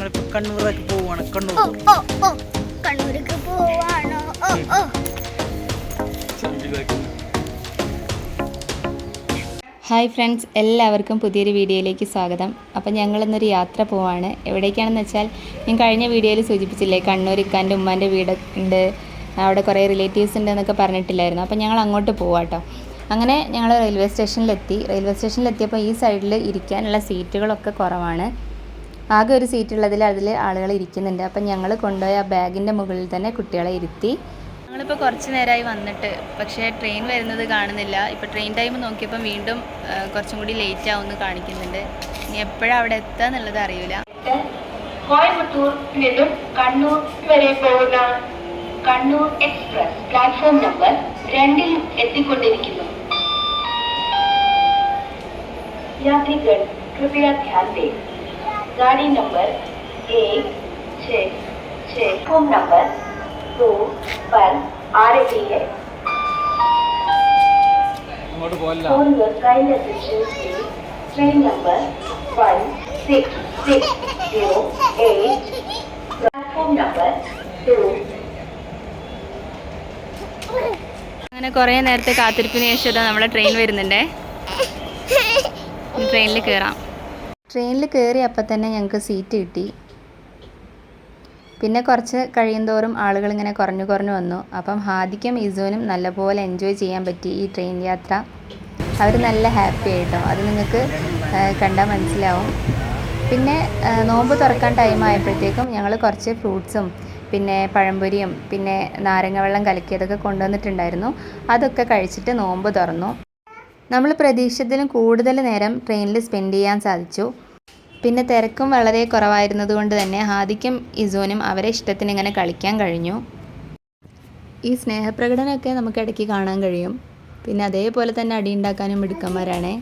ഞങ്ങളിപ്പോൾ കണ്ണൂരേക്ക് പോവാണ് കണ്ണൂർ ഓ ഓ ഓ കണ്ണൂർക്ക് പോവാണോ ഓ ഓ. ഹായ് ഫ്രണ്ട്സ് എല്ലാവർക്കും പുതിയൊരു വീഡിയോയിലേക്ക് സ്വാഗതം. അപ്പം ഞങ്ങളിന്നൊരു യാത്ര പോവാണ്. എവിടേക്കാണെന്ന് വെച്ചാൽ ഞാൻ കഴിഞ്ഞ വീഡിയോയിൽ സൂചിപ്പിച്ചില്ലേ കണ്ണൂർ ഇക്കാന്റെ ഉമ്മാന്റെ വീട് ഉണ്ട് അവിടെ കുറേ റിലേറ്റീവ്സ് ഉണ്ട് എന്നൊക്കെ പറഞ്ഞിട്ടില്ലായിരുന്നു. അപ്പം ഞങ്ങൾ അങ്ങോട്ട് പോവാം കേട്ടോ അങ്ങനെ ഞങ്ങൾ റെയിൽവേ സ്റ്റേഷനിലെത്തി. റെയിൽവേ സ്റ്റേഷനിലെത്തിയപ്പോൾ ഈ സൈഡിൽ ഇരിക്കാനുള്ള സീറ്റുകളൊക്കെ കുറവാണ്. ആകെ ഒരു സീറ്റുള്ളതിൽ അതിൽ ആളുകൾ ഇരിക്കുന്നുണ്ട്. അപ്പം ഞങ്ങൾ കൊണ്ടുപോയ ആ ബാഗിന്റെ മുകളിൽ തന്നെ കുട്ടികളെ ഇരുത്തി. ഞങ്ങളിപ്പോൾ കുറച്ച് നേരമായി വന്നിട്ട് പക്ഷേ ട്രെയിൻ വരുന്നത് കാണുന്നില്ല. ഇപ്പോൾ ട്രെയിൻ ടൈം നോക്കിയപ്പോൾ വീണ്ടും കുറച്ചും കൂടി ലേറ്റ് ആവുമെന്ന് കാണിക്കുന്നുണ്ട്. ഇനി എപ്പോഴാണ് അവിടെ എത്തുക എന്നുള്ളത് അറിയില്ല. കോയമ്പത്തൂർ നിന്നും കണ്ണൂർ വരെ പോകുന്ന കണ്ണൂർ എക്സ്പ്രസ് പ്ലാറ്റ്ഫോം നമ്പർ രണ്ടിൽ എത്തിക്കൊണ്ടിരിക്കുന്നു. യാത്രികൾ കൃപയാ ധ്യാൻ गाड़ी नंबर एक छ छ प्लेटफॉर्म नंबर दो पर आ रही है അങ്ങോട്ട് പോകല്ല For your kind attention please, train number one six six zero eight, platform number two. അങ്ങനെ കുറേ നേരത്തെ കാത്തിരിപ്പിന് ശേഷം ഇതാ നമ്മളെ ട്രെയിൻ വരുന്നുണ്ടേ ട്രെയിനിൽ കയറാം ട്രെയിനിൽ കയറി അപ്പം തന്നെ ഞങ്ങൾക്ക് സീറ്റ് കിട്ടി. പിന്നെ കുറച്ച് കഴിയുന്തോറും ആളുകൾ ഇങ്ങനെ കുറഞ്ഞു കുറഞ്ഞു വന്നു. അപ്പം ഹാദിക്കും ഇസോനും നല്ലപോലെ എൻജോയ് ചെയ്യാൻ പറ്റി ഈ ട്രെയിൻ യാത്ര. അവർ നല്ല ഹാപ്പി ആയിട്ടോ? അത് നിങ്ങൾക്ക് കണ്ടാൽ മനസ്സിലാവും. പിന്നെ നോമ്പ് തുറക്കാൻ ടൈം ആയപ്പോഴത്തേക്കും ഞങ്ങൾ കുറച്ച് ഫ്രൂട്ട്സും പിന്നെ പഴംപൊരിയും പിന്നെ നാരങ്ങ വെള്ളം കലക്കിയതൊക്കെ കൊണ്ടുവന്നിട്ടുണ്ടായിരുന്നു. അതൊക്കെ കഴിച്ചിട്ട് നോമ്പ് തുറന്നു. നമ്മൾ പ്രതീക്ഷിച്ചതിലും കൂടുതൽ നേരം ട്രെയിനിൽ സ്പെൻഡ് ചെയ്യാൻ സാധിച്ചു. പിന്നെ തിരക്കും വളരെ കുറവായിരുന്നതുകൊണ്ട് തന്നെ ഹാദിക്കും ഇസോനും അവരെ ഇഷ്ടത്തിന് ഇങ്ങനെ കളിക്കാൻ കഴിഞ്ഞു. ഈ സ്നേഹപ്രകടനമൊക്കെ നമുക്ക് ഇടയ്ക്ക് കാണാൻ കഴിയും. പിന്നെ അതേപോലെ തന്നെ അടി ഉണ്ടാക്കാനും മിടുക്കന്മാരാണേ.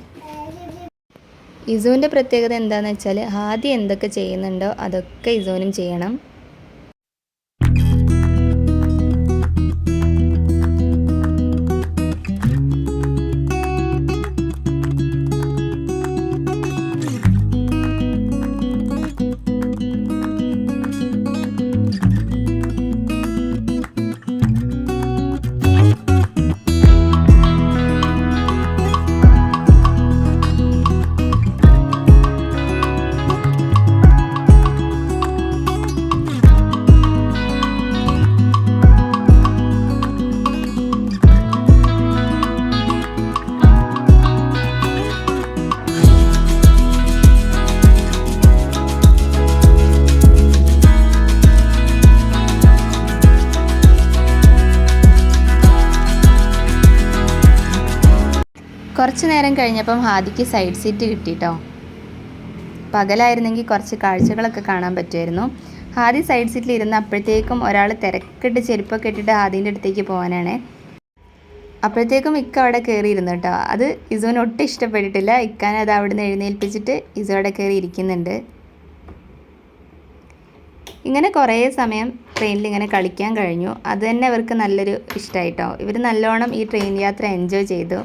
ഇസോന്റെ പ്രത്യേകത എന്താണെന്ന് വെച്ചാൽ ഹാദി എന്തൊക്കെ ചെയ്യുന്നുണ്ടോ അതൊക്കെ ഇസോനും ചെയ്യണം. കുറച്ച് നേരം കഴിഞ്ഞപ്പം ഹാദിക്ക് സൈഡ് സീറ്റ് കിട്ടിയിട്ടോ പകലായിരുന്നെങ്കിൽ കുറച്ച് കാഴ്ചകളൊക്കെ കാണാൻ പറ്റുമായിരുന്നു. ഹാദി സൈഡ് സീറ്റിൽ ഇരുന്ന് അപ്പോഴത്തേക്കും ഒരാൾ തിരക്കിട്ട് ചെരുപ്പൊക്കെ ഇട്ടിട്ട് ഹാദീന്റെ അടുത്തേക്ക് പോകാനാണ് അപ്പോഴത്തേക്കും ഇക്ക അവിടെ കയറിയിരുന്നു കേട്ടോ. അത് ഇസുവിന് ഒട്ടും ഇഷ്ടപ്പെട്ടിട്ടില്ല. ഇക്കാൻ അത് അവിടെ നിന്ന് എഴുന്നേൽപ്പിച്ചിട്ട് ഇസു അവിടെ കയറി ഇരിക്കുന്നുണ്ട്. ഇങ്ങനെ കുറേ സമയം ട്രെയിനിൽ ഇങ്ങനെ കളിക്കാൻ കഴിഞ്ഞു. അത് തന്നെ അവർക്ക് നല്ലൊരു ഇഷ്ടമായിട്ടോ ഇവർ നല്ലോണം ഈ ട്രെയിൻ യാത്ര എൻജോയ് ചെയ്തു.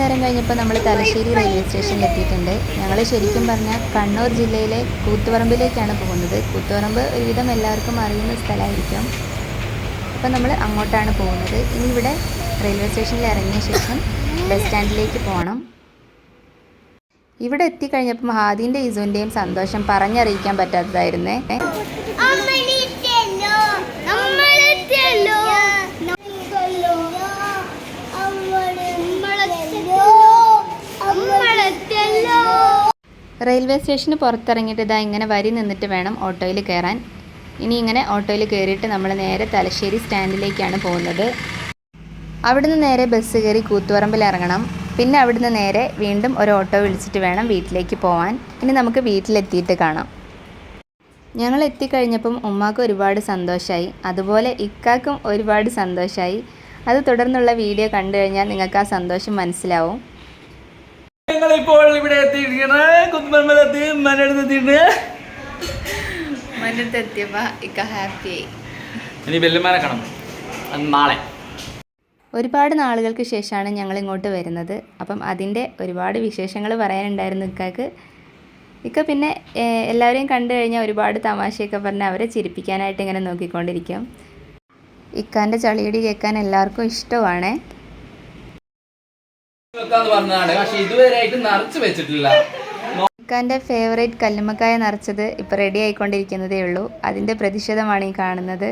നേരം കഴിഞ്ഞപ്പോൾ നമ്മൾ തലശ്ശേരി റെയിൽവേ സ്റ്റേഷനിൽ എത്തിയിട്ടുണ്ട്. ഞങ്ങൾ ശരിക്കും പറഞ്ഞാൽ കണ്ണൂർ ജില്ലയിലെ കൂത്തുപറമ്പിലേക്കാണ് പോകുന്നത്. കൂത്തുപറമ്പ് ഒരുവിധം എല്ലാവർക്കും അറിയുന്ന സ്ഥലമായിരിക്കും. അപ്പോൾ നമ്മൾ അങ്ങോട്ടാണ് പോകുന്നത്. ഇനി ഇവിടെ റെയിൽവേ സ്റ്റേഷനിൽ ഇറങ്ങിയ ശേഷം ബസ് സ്റ്റാൻഡിലേക്ക് പോകണം ഇവിടെ എത്തിക്കഴിഞ്ഞപ്പം ഹാദിന്റെ ഇസുവിന്റെയും സന്തോഷം പറഞ്ഞറിയിക്കാൻ പറ്റാത്തതായിരുന്നേ. റെയിൽവേ സ്റ്റേഷന് പുറത്തിറങ്ങിയിട്ട് ഇതാ ഇങ്ങനെ വരി നിന്നിട്ട് വേണം ഓട്ടോയിൽ കയറാൻ. ഇനി ഇങ്ങനെ ഓട്ടോയിൽ കയറിയിട്ട് നമ്മൾ നേരെ തലശ്ശേരി സ്റ്റാൻഡിലേക്കാണ് പോകുന്നത്. അവിടുന്ന് നേരെ ബസ് കയറി കൂത്തുപറമ്പിൽ ഇറങ്ങണം. പിന്നെ അവിടുന്ന് നേരെ വീണ്ടും ഒരു ഓട്ടോ വിളിച്ചിട്ട് വേണം വീട്ടിലേക്ക് പോവാൻ. ഇനി നമുക്ക് വീട്ടിലെത്തിയിട്ട് കാണാം. ഞങ്ങൾ എത്തിക്കഴിഞ്ഞപ്പം ഉമ്മാക്ക് ഒരുപാട് സന്തോഷമായി അതുപോലെ ഇക്കാക്കും ഒരുപാട് സന്തോഷമായി അത് തുടർന്നുള്ള വീഡിയോ കണ്ടു കഴിഞ്ഞാൽ നിങ്ങൾക്ക് ആ സന്തോഷം മനസ്സിലാവും. ഞങ്ങളിപ്പോൾ ഇവിടെ എത്തിയിരിക്കണേ. കുത്തുമ്പലത്തി മറ്റടുത്ത് എത്തിയപ്പോൾ ഇക്ക ഹാപ്പിയായി ഇനി വെല്ലുമാനെ കാണാം. നാളെ. ഒരുപാട് നാളുകൾക്ക് ശേഷമാണ് ഞങ്ങൾ ഇങ്ങോട്ട് വരുന്നത്. അപ്പം അതിന്റെ ഒരുപാട് വിശേഷങ്ങൾ പറയാനുണ്ടായിരുന്നു ഇക്കാക്ക്. ഇക്ക പിന്നെ എല്ലാവരെയും കണ്ടു കഴിഞ്ഞാൽ ഒരുപാട് തമാശയൊക്കെ പറഞ്ഞ് അവരെ ചിരിപ്പിക്കാനായിട്ട് ഇങ്ങനെ നോക്കിക്കൊണ്ടിരിക്കും. ഇക്കാന്റെ ചളിയടി കേൾക്കാൻ എല്ലാവർക്കും ഇഷ്ടമാണ്. വെക്കാന്ന് പറഞ്ഞതാണ്. പക്ഷെ ഇതുവരെ ആയിട്ട് നിറച്ച് വെച്ചിട്ടില്ല. ഇക്കാന്റെ ഫേവറേറ്റ് കല്ലുമ്മക്കായ നിറച്ചത് ഇപ്പൊ റെഡി ആയിക്കൊണ്ടിരിക്കുന്നതേ ഉള്ളൂ. അതിന്റെ പ്രതിഷേധമാണ് ഈ കാണുന്നത്.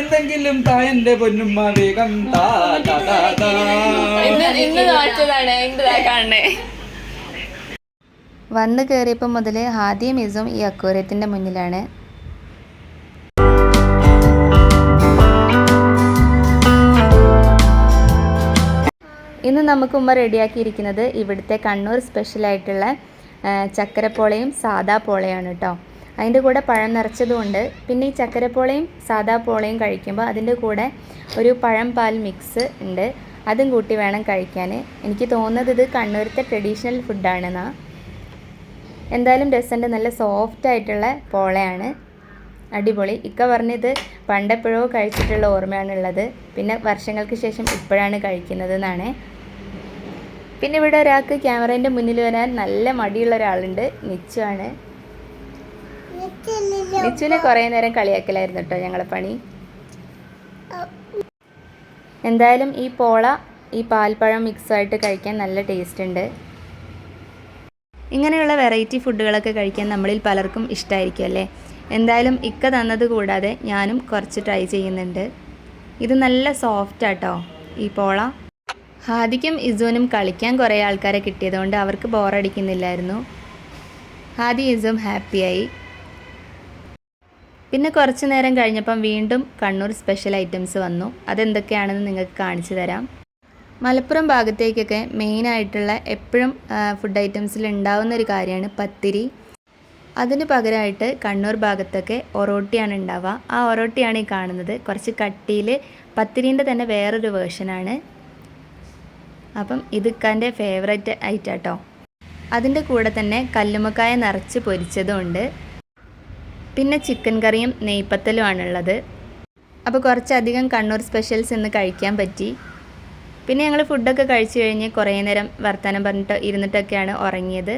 എന്തെങ്കിലും തായന്റെ പൊന്നുമ്മ വേഗം. വന്ന് കയറിയപ്പോൾ മുതൽ ഹാദിയും ഇസും ഈ അക്വേറിയത്തിന്റെ മുന്നിലാണ്. ഇന്ന് നമുക്ക് ഉമ്മ റെഡിയാക്കിയിരിക്കുന്നത് ഇവിടുത്തെ കണ്ണൂർ സ്പെഷ്യലായിട്ടുള്ള ചക്കരപ്പോളയും സാദാ പോളയാണ് കേട്ടോ അതിന്റെ കൂടെ പഴം നിറച്ചതുകൊണ്ട് പിന്നെ ഈ ചക്കരപ്പോളയും സാദാ പോളയും കഴിക്കുമ്പോൾ അതിന്റെ കൂടെ ഒരു പഴം പാൽ മിക്സ് ഉണ്ട്. അതും കൂട്ടി വേണം കഴിക്കാൻ എനിക്ക് തോന്നുന്നത് ഇത് കണ്ണൂരത്തെ ട്രഡീഷണൽ ഫുഡാണെന്നാ എന്തായാലും രസമുണ്ട്. നല്ല സോഫ്റ്റ് ആയിട്ടുള്ള പോളയാണ്. അടിപൊളി. ഇക്ക പറഞ്ഞത് പണ്ടെപ്പോഴോ കഴിച്ചിട്ടുള്ള ഓർമ്മയാണുള്ളത്. പിന്നെ വർഷങ്ങൾക്ക് ശേഷം ഇപ്പോഴാണ് കഴിക്കുന്നത് എന്നാണ് പിന്നെ ഇവിടെ ഒരാൾക്ക് ക്യാമറേന്റെ മുന്നിൽ വരാൻ നല്ല മടിയുള്ള ഒരാളുണ്ട് നിച്ചു ആണ്. നിച്ചുവിനെ കുറേ നേരം കളിയാക്കലായിരുന്നു കേട്ടോ ഞങ്ങളെ പണി. എന്തായാലും ഈ പോള ഈ പാൽപ്പഴം മിക്സായിട്ട് കഴിക്കാൻ നല്ല ടേസ്റ്റ് ഉണ്ട്. ഇങ്ങനെയുള്ള വെറൈറ്റി ഫുഡുകളൊക്കെ കഴിക്കാൻ നമ്മളിൽ പലർക്കും ഇഷ്ടമായിരിക്കും അല്ലേ? എന്തായാലും ഇക്ക തന്നത് കൂടാതെ ഞാനും കുറച്ച് ട്രൈ ചെയ്യുന്നുണ്ട്. ഇത് നല്ല സോഫ്റ്റ് ആട്ടോ ഈ പോള. ഹാദിക്കും ഇസുവിനും കളിക്കാൻ കുറേ ആൾക്കാരെ കിട്ടിയതുകൊണ്ട് അവർക്ക് ബോറടിക്കുന്നില്ലായിരുന്നു. ഹാദി ഇസും ഹാപ്പിയായി. പിന്നെ കുറച്ച് നേരം കഴിഞ്ഞപ്പം വീണ്ടും കണ്ണൂർ സ്പെഷ്യൽ ഐറ്റംസ് വന്നു. അതെന്തൊക്കെയാണെന്ന് നിങ്ങൾക്ക് കാണിച്ചു തരാം. മലപ്പുറം ഭാഗത്തേക്കൊക്കെ മെയിനായിട്ടുള്ള എപ്പോഴും ഫുഡ് ഐറ്റംസിൽ ഉണ്ടാവുന്ന ഒരു കാര്യമാണ് പത്തിരി. അതിന് പകരമായിട്ട് കണ്ണൂർ ഭാഗത്തൊക്കെ ഒറോട്ടിയാണ് ഉണ്ടാവുക. ആ ഒറോട്ടിയാണ് ഈ കാണുന്നത്. കുറച്ച് കട്ടിയിൽ പത്തിരീന്റെ തന്നെ വേറൊരു വേർഷനാണ് അപ്പം ഇത് ഇക്കാന്റെ ഫേവറേറ്റ് ഐറ്റം കേട്ടോ അതിന്റെ കൂടെ തന്നെ കല്ലുമക്കായ നിറച്ച് പൊരിച്ചതുമുണ്ട് പിന്നെ ചിക്കൻ കറിയും നെയ്പ്പത്തലുമാണുള്ളത് അപ്പോൾ കുറച്ചധികം കണ്ണൂർ സ്പെഷ്യൽസ് ഇന്ന് കഴിക്കാൻ പറ്റി. പിന്നെ ഞങ്ങൾ ഫുഡൊക്കെ കഴിച്ചു കഴിഞ്ഞ് കുറേ നേരം വർത്തമാനം പറഞ്ഞിട്ട് ഇരുന്നിട്ടൊക്കെയാണ് ഉറങ്ങിയത്.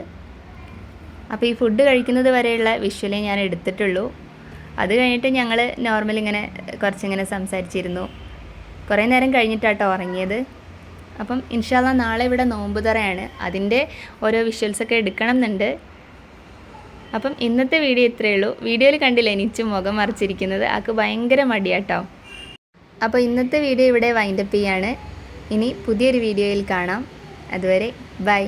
അപ്പോൾ ഈ ഫുഡ് കഴിക്കുന്നത് വരെയുള്ള വിഷ്വലേ ഞാൻ എടുത്തിട്ടുള്ളൂ. അത് കഴിഞ്ഞിട്ട് ഞങ്ങൾ നോർമൽ ഇങ്ങനെ കുറച്ചിങ്ങനെ സംസാരിച്ചിരുന്നു. കുറേ നേരം കഴിഞ്ഞിട്ടാട്ടോ ഉറങ്ങിയത്. അപ്പം ഇൻഷാല്ല നാളെ ഇവിടെ നോമ്പ് തറയാണ്. അതിന്റെ ഓരോ വിഷ്വൽസൊക്കെ എടുക്കണം എന്നുണ്ട് അപ്പം ഇന്നത്തെ വീഡിയോ ഇത്രയേ ഉള്ളൂ. വീഡിയോയിൽ കണ്ടില്ല എനിച്ച് മുഖം മറിച്ചിരിക്കുന്നത്? ആൾക്ക് ഭയങ്കര മടിയാട്ടോ. അപ്പോൾ ഇന്നത്തെ വീഡിയോ ഇവിടെ വൈൻഡപ്പ് ചെയ്യാണ്. ഇനി പുതിയൊരു വീഡിയോയിൽ കാണാം. അതുവരെ ബൈ.